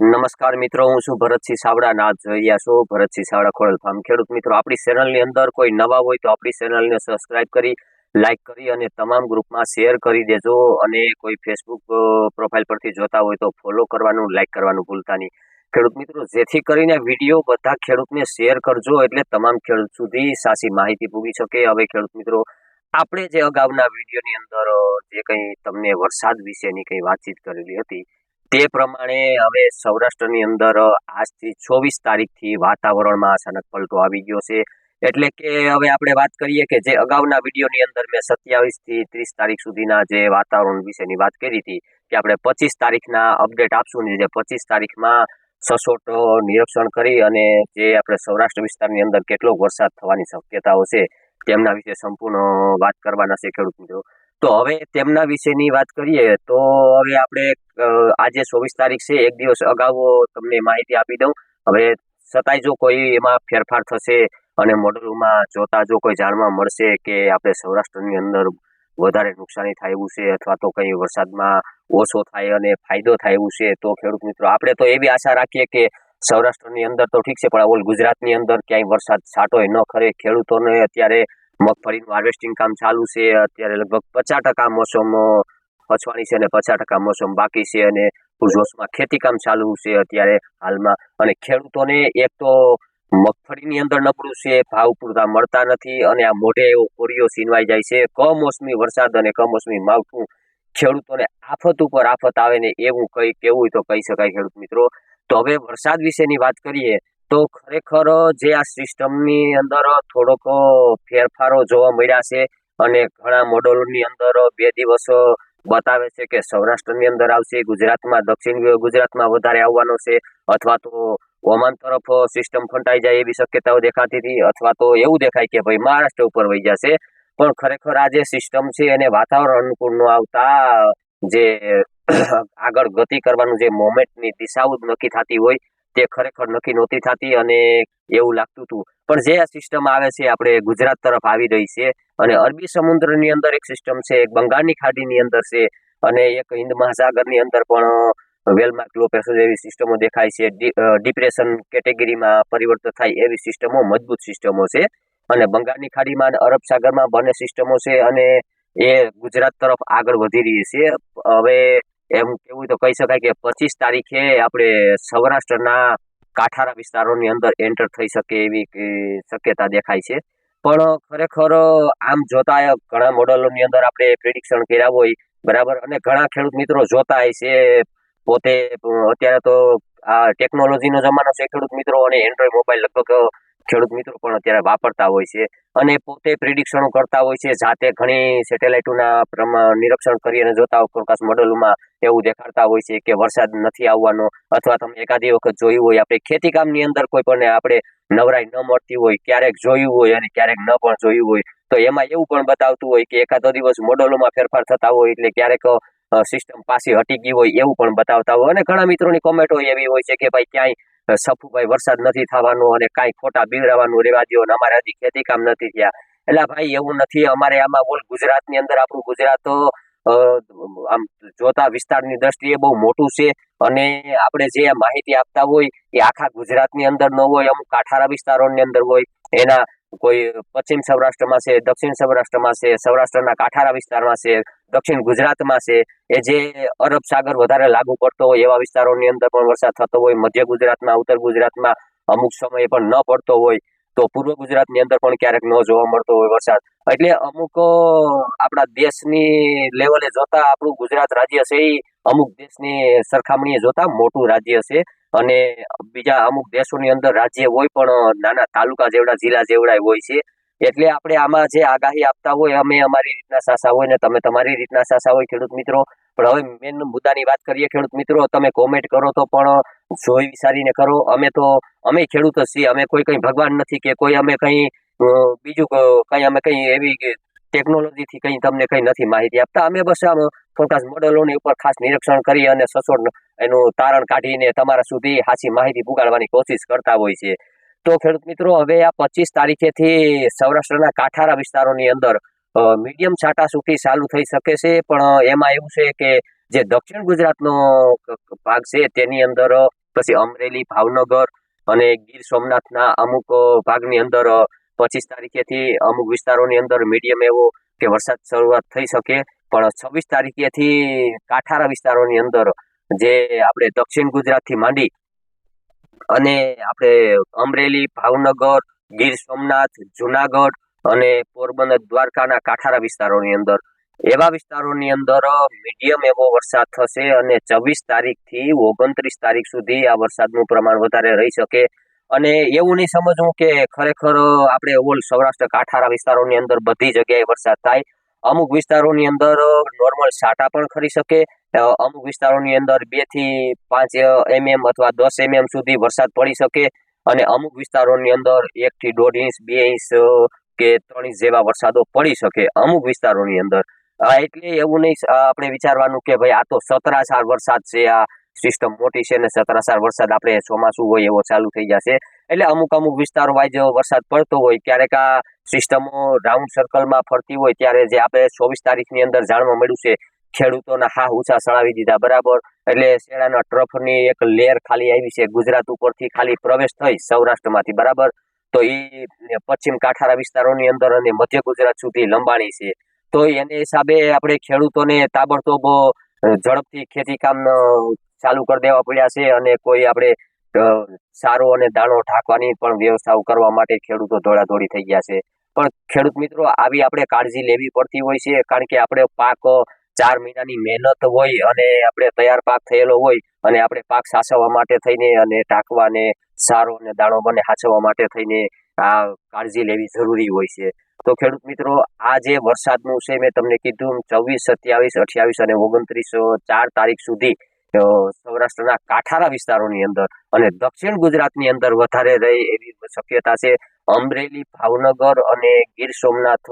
નમસ્કાર મિત્રો, હું છું ભરતસિંહ સાવડા નાથ જોઈ રહ્યા છો ભરતસિંહ સાવડા ખોડલ ફાર્મ ખેડૂત મિત્રો. આપણી ચેનલની અંદર કોઈ નવા હોય તો આપણી ચેનલને સબસ્ક્રાઇબ કરી લાઇક કરી અને તમામ ગ્રુપમાં શેર કરી દેજો અને કોઈ ફેસબુક પ્રોફાઇલ પરથી જોતા હોય તો ફોલો કરવાનું લાઇક કરવાનું ભૂલતા નહીં. ખેડૂત મિત્રો, જેથી કરીને વીડિયો બધા ખેડૂતને શેર કરજો એટલે તમામ ખેડૂત સુધી સાચી માહિતી પૂગી શકે. હવે ખેડૂત મિત્રો, આપણે જે અગાઉના વિડીયોની અંદર જે કંઈ તમને વરસાદ વિશેની કંઈ વાતચીત કરેલી હતી તે પ્રમાણે હવે સૌરાષ્ટ્રની અંદર આજથી ચોવીસ તારીખથી વાતાવરણમાં અચાનક પલટો આવી ગયો છે. એટલે કે હવે આપણે વાત કરીએ કે જે અગાઉના વિડીયોની અંદર મેં સત્યાવીસથી ત્રીસ તારીખ સુધીના જે વાતાવરણ વિશેની વાત કરી હતી, કે આપણે પચીસ તારીખના અપડેટ આપશું જે પચીસ તારીખમાં સસોટ નિરીક્ષણ કરી અને જે આપણે સૌરાષ્ટ્ર વિસ્તારની અંદર કેટલો વરસાદ થવાની શક્યતાઓ છે તેમના વિશે સંપૂર્ણ વાત કરવાના છે ખેડૂત મિત્રો. તો હવે તેમના વિશેની વાત કરીએ, તો હવે આપણે આજે ચોવીસ તારીખ છે, એક દિવસ અગાઉ તમને માહિતી આપી દઉં. હવે છતાંય જો કોઈ એમાં ફેરફાર થશે અને મોડલોમાં જોતા જો કોઈ જાણવા મળશે કે આપણે સૌરાષ્ટ્રની અંદર વધારે નુકસાની થાય એવું છે અથવા તો કંઈ વરસાદમાં ઓછો થાય અને ફાયદો થાય એવું છે, તો ખેડૂત મિત્રો આપણે તો એવી આશા રાખીએ કે સૌરાષ્ટ્રની અંદર તો ઠીક છે, પણ ઓલ ગુજરાતની અંદર ક્યાંય વરસાદ છાંટોય ન ખરે. ખેડૂતોને અત્યારે મગફળીનું હાર્વેસ્ટિંગ કામ ચાલુ છે. અત્યારે લગભગ પચાસ ટકા મોસમ પછવાની છે અને પચાસ ટકા મોસમ બાકી છે અને જોશમાં ખેતી કામ ચાલુ છે અત્યારે હાલમાં. અને ખેડૂતોને એક તો મગફળીની અંદર નબળું છે, ભાવ પૂરતા મળતા નથી અને આ મોઢે એવો કોરિયો સીનવાઈ જાય છે. કમોસમી વરસાદ અને કમોસમી માવઠું ખેડૂતોને આફત ઉપર આફત આવે ને એવું કઈ કેવું તો કહી શકાય ખેડૂત મિત્રો. તો હવે વરસાદ વિશેની વાત કરીએ તો ખરેખર જે આ સિસ્ટમની અંદર થોડોક ફેરફારો જોવા મળ્યા છે અને ઘણા મોડલોની અંદર બે દિવસ બતાવે છે કે સૌરાષ્ટ્રની અંદર આવશે, ગુજરાતમાં, દક્ષિણ ગુજરાતમાં વધારે આવવાનો છે અથવા તો ઓમાન તરફ સિસ્ટમ ફંટાઈ જાય એવી શક્યતાઓ દેખાતી હતી અથવા તો એવું દેખાય કે ભાઈ મહારાષ્ટ્ર ઉપર વહી જશે. પણ ખરેખર આ જે સિસ્ટમ છે એને વાતાવરણ અનુકૂળ ન આવતા જે આગળ ગતિ કરવાનું જે મોમેન્ટની દિશાઓ નક્કી થતી હોય તે ખરેખર નક્કી નહોતી થતી અને એવું લાગતું હતું. પણ જે આ સિસ્ટમ આવે છે, આપણે ગુજરાત તરફ આવી રહી છે અને અરબી સમુદ્રની અંદર એક સિસ્ટમ છે, એક બંગાળની ખાડીની અંદર છે અને એક હિન્દ મહાસાગરની અંદર પણ વેલમાર્ક લો પ્રેશર એવી સિસ્ટમો દેખાય છે. ડિપ્રેશન કેટેગરીમાં પરિવર્તન થાય એવી સિસ્ટમો મજબૂત સિસ્ટમો છે અને બંગાળની ખાડીમાં અને અરબ સાગરમાં બંને સિસ્ટમો છે અને એ ગુજરાત તરફ આગળ વધી રહી છે. હવે એમ કેવું તો કહી શકાય કે પચીસ તારીખે આપણે સૌરાષ્ટ્રના કાંઠારા વિસ્તારોની અંદર એન્ટર થઈ શકે એવી શક્યતા દેખાય છે. પણ ખરેખર આમ જોતા ઘણા મોડલોની અંદર આપણે પ્રિડિક્શન કર્યા હોય, બરાબર? અને ઘણા ખેડૂત મિત્રો જોતા હોય છે પોતે, અત્યારે તો આ ટેકનોલોજીનો જમાનો છે, ખેડૂત મિત્રો અને એન્ડ્રોઈડ મોબાઈલ લગભગ ખેડૂત મિત્રો પણ અત્યારે વાપરતા હોય છે અને પોતે પ્રિડિક્શનો કરતા હોય છે. જાતે ઘણી સેટેલાઇટોના નિરીક્ષણ કરી અને જોતા ફોરકાસ્ટ મોડલોમાં એવું દેખાડતા હોય છે કે વરસાદ નથી આવવાનો અથવા તમે એકાદી વખત જોયું હોય, આપણે ખેતી કામની અંદર કોઈ પણ આપણે નવરાઈ ન મળતી હોય, ક્યારેક જોયું હોય અને ક્યારેક ન પણ જોયું હોય, તો એમાં એવું પણ બતાવતું હોય કે એકાદો દિવસ મોડલોમાં ફેરફાર થતા હોય એટલે ક્યારેક સિસ્ટમ પાછી હટી ગઈ હોય એવું પણ બતાવતા હોય. અને ઘણા મિત્રોની કોમેન્ટો એવી હોય છે કે ભાઈ ક્યાંય સફુભાઈ વરસાદ નથી થવાનો અને કાંઈ ખોટા બીવડાવવાનું રેવા દો અમારે હજી ખેતી કામ નથી થયા. એટલે ભાઈ એવું નથી, અમારે આમાં બોલ ગુજરાતની અંદર, આપણું ગુજરાત આમ જોતા વિસ્તારની દ્રષ્ટિએ બહુ મોટું છે અને આપણે જે માહિતી આપતા હોય એ આખા ગુજરાતની અંદર ન હોય, અમુક કાંઠારા વિસ્તારોની અંદર હોય, એના કોઈ પશ્ચિમ સૌરાષ્ટ્રમાં છે, દક્ષિણ સૌરાષ્ટ્રમાં છે, સૌરાષ્ટ્રના કાંઠારા વિસ્તારમાં છે, દક્ષિણ ગુજરાતમાં છે, એ જે અરબ સાગર વધારે લાગુ પડતો હોય એવા વિસ્તારોની અંદર પણ વરસાદ થતો હોય, મધ્ય ગુજરાતમાં, ઉત્તર ગુજરાતમાં અમુક સમયે પણ ન પડતો હોય, તો પૂર્વ ગુજરાતની અંદર પણ ક્યારેક ન જોવા મળતો હોય વરસાદ. એટલે અમુક આપણા દેશની લેવલે જોતા આપણું ગુજરાત રાજ્ય છે એ અમુક દેશની સરખામણીએ જોતા મોટું રાજ્ય છે. અને બીજા અમુક દેશોની અંદર રાજ્ય હોય પણ નાના તાલુકા જેવડા, જિલ્લા જેવડા હોય છે. એટલે આપણે આમાં જે આગાહી આપતા હોય, અમે અમારી રીતના સાસા હોય ને તમે તમારી રીતના સાસા હોય, ખેડૂત મિત્રો. પણ હવે મેન મુદ્દાની વાત કરીએ, ખેડૂત મિત્રો, તમે કોમેન્ટ કરો તો પણ, જોઈ વિચારીને કરો. અમે તો, અમે ખેડૂત જ છીએ. અમે કોઈ કંઈ ભગવાન નથી કે કોઈ અમે કંઈ બીજું કંઈ અમે કંઈ એવી ટેકનોલોજીથી કંઈ તમને કંઈ નથી માહિતી આપતા. અમે બસ આમ ફોરકાસ્ટ મોડલોની ઉપર ખાસ નિરીક્ષણ કરી અને સચોટ એનું તારણ કાઢીને તમારા સુધી સાચી માહિતી પુગાડવાની કોશિશ કરતા હોય છે. તો ખેડૂત મિત્રો, હવે આ પચીસ તારીખેથી સૌરાષ્ટ્રના કાંઠારા વિસ્તારોની અંદર મીડિયમ છાટાછૂટી ચાલુ થઈ શકે છે. પણ એમાં એવું છે કે જે દક્ષિણ ગુજરાતનો ભાગ છે તેની અંદર પછી અમરેલી, ભાવનગર અને ગીર સોમનાથના અમુક ભાગની અંદર પચીસ તારીખેથી અમુક વિસ્તારોની અંદર મીડિયમ એવો કે વરસાદ શરૂઆત થઈ શકે. પણ છવ્વીસ તારીખેથી કાંઠારા વિસ્તારોની અંદર જે આપણે દક્ષિણ ગુજરાતથી માંડી અને આપણે અમરેલી, ભાવનગર, ગીર સોમનાથ, જુનાગઢ અને પોરબંદર, દ્વારકાના કાંઠારા વિસ્તારોની અંદર. એવા વિસ્તારોની અંદર મીડિયમ એવો વરસાદ થશે અને છવ્વીસ તારીખથી ઓગણત્રીસ તારીખ સુધી આ વરસાદનું પ્રમાણ વધારે રહી શકે. અને એવું નહીં સમજવું કે ખરેખર આપણે ઓલ સૌરાષ્ટ્ર કાંઠારા વિસ્તારોની અંદર બધી જગ્યાએ વરસાદ થાય. અમુક વિસ્તારોની અંદર નોર્મલ સાટા પણ ખરી શકે. અમુક વિસ્તારોની અંદર બેથી પાંચ એમએમ અથવા દસ એમએમ સુધી વરસાદ પડી શકે અને અમુક વિસ્તારોની અંદર એક થી દોઢ ઇંચ, બે ઇંચ કે ત્રણ ઇંચ જેવા વરસાદો પડી શકે અમુક વિસ્તારોની અંદર. એટલે એવું નહીં આપણે વિચારવાનું કે ભાઈ આ તો સતરાસાર વરસાદ છે, આ સિસ્ટમ મોટી છે ને સતરાસાર વરસાદ આપણે ચોમાસું હોય એવો ચાલુ થઈ જશે. એટલે અમુક અમુક વિસ્તારો વાઇઝ વરસાદ પડતો હોય, ક્યારેક આ સિસ્ટમો રાઉન્ડ સર્કલમાં ફરતી હોય, ત્યારે જે આપણે ચોવીસ તારીખની અંદર જાણવા મળ્યું છે, ખેડૂતોના હા ઉછા સળાવી દીધા, બરાબર? એટલે શેણાના ટ્રફની એક લેર ખાલી આવી છે, ગુજરાત ઉપરથી ખાલી પ્રવેશ થઈ સૌરાષ્ટ્રમાંથી, બરાબર? તો એ પશ્ચિમ કાંઠારા વિસ્તારોની અંદર અને મધ્ય ગુજરાત સુધી લંબાણી છે. તો એને હિસાબે આપણે ખેડૂતોને તાબડતોબ ઝડપથી ખેતી કામ ચાલુ કરી દેવા પડ્યા છે અને કોઈ આપણે સારો અને દાણો ઢાંકવાની પણ વ્યવસ્થાઓ કરવા માટે ખેડૂતો દોડાદોડી થઈ ગયા છે. પણ ખેડૂત મિત્રો, આવી આપણે કાળજી લેવી પડતી હોય છે, કારણ કે આપણે પાક ચાર મહિનાની મહેનત હોય અને આપણે તૈયાર પાક થયેલો હોય અને આપણે પાક સાચવવા માટે થઈને અને ઢાંકવાને સારો અને દાણો બને સાચવવા માટે થઈને આ કાળજી લેવી જરૂરી હોય છે. તો ખેડૂત મિત્રો, આ જે વરસાદનું છે, મેં તમને કીધું ચોવીસ, સત્યાવીસ, અઠ્યાવીસ અને ઓગણત્રીસ ચાર તારીખ સુધી સૌરાષ્ટ્રના કાંઠારા વિસ્તારોની અંદર અને દક્ષિણ ગુજરાતની અંદર વધારે રહે એવી શક્યતા છે. અમરેલી, ભાવનગર અને ગીર સોમનાથ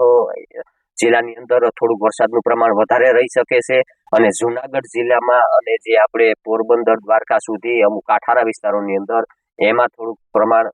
જિલ્લાની અંદર થોડુંક વરસાદનું પ્રમાણ વધારે રહી શકે છે અને જુનાગઢ જિલ્લામાં અને જે આપણે પોરબંદર, દ્વારકા સુધી અમુક કાંઠારા વિસ્તારોની અંદર એમાં થોડુંક પ્રમાણ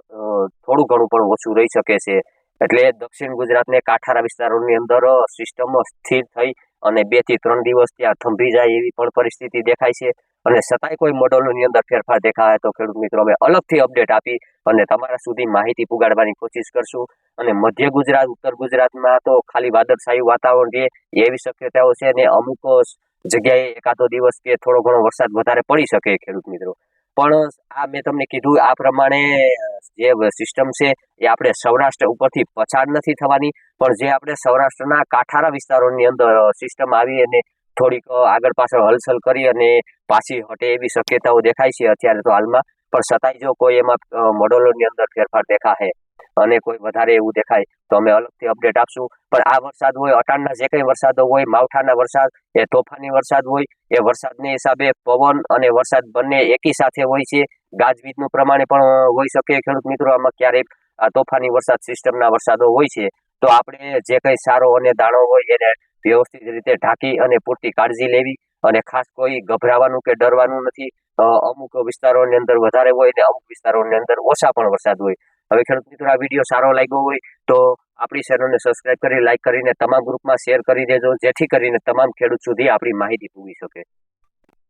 થોડું ઘણું પણ ઓછું રહી શકે છે. એટલે દક્ષિણ ગુજરાતને કાંઠારા વિસ્તારોની અંદર સિસ્ટમ સ્થિર થઈ અને બેથી ત્રણ દિવસ ત્યાં થંભી જાય એવી પણ પરિસ્થિતિ દેખાય છે. અને છતાંય કોઈ મોડલોની અંદર ફેરફાર દેખાય તો ખેડૂત મિત્રો અમે અલગથી અપડેટ આપી અને તમારા સુધી માહિતી પુગાડવાની કોશિશ કરશું. અને મધ્ય ગુજરાત, ઉત્તર ગુજરાતમાં તો ખાલી વાદળછાયું વાતાવરણ રહે એવી શક્યતાઓ છે અને અમુક જગ્યાએ એકાદો દિવસ કે થોડો ઘણો વરસાદ વધારે પડી શકે ખેડૂત મિત્રો. પણ આ મેં તમને કીધું આ પ્રમાણે જે સિસ્ટમ છે એ આપણે સૌરાષ્ટ્ર ઉપરથી પછાડ નથી થવાની. પણ જે આપણે સૌરાષ્ટ્રના કાંઠારા વિસ્તારોની અંદર સિસ્ટમ આવી અને થોડીક આગળ પાછળ હલચલ કરી અને પાછી હટે એવી શક્યતાઓ દેખાય છે અત્યારે તો હાલમાં. પણ છતાંય જો કોઈ એમાં મોડલોની અંદર ફેરફાર દેખાશે અને કોઈ વધારે એવું દેખાય, તો અમે અલગથી અપડેટ આપશું. પણ આ વરસાદ હોય, અટાણના જે કંઈ વરસાદો હોય, માવઠાના વરસાદ, એ તોફાની વરસાદ હોય, એ વરસાદને હિસાબે પવન અને વરસાદ બંને એકી સાથે હોય છે. ગાજવીજનું પ્રમાણે પણ હોઈ શકે. ખેડૂત મિત્રો, આમાં ક્યારેક આ તોફાની વરસાદ, સિસ્ટમના વરસાદો હોય છે. તો આપણે જે કંઈ સારો અને દાણો હોય એને વ્યવસ્થિત રીતે ઢાંકી અને પૂરતી કાળજી લેવી અને ખાસ કોઈ ગભરાવાનું કે ડરવાનું નથી. અમુક વિસ્તારોની અંદર વધારે હોય ને અમુક વિસ્તારોની અંદર ઓછા પણ વરસાદ હોય. હવે ખેડૂત મિત્રો, આ વીડિયો સારો લાગ્યો હોય તો આપણી ચેનલને સબસ્ક્રાઇબ કરી લાઇક કરીને તમામ ગ્રુપમાં શેર કરી દેજો, જેથી કરીને તમામ ખેડૂત સુધી આપણી માહિતી પૂરી શકે.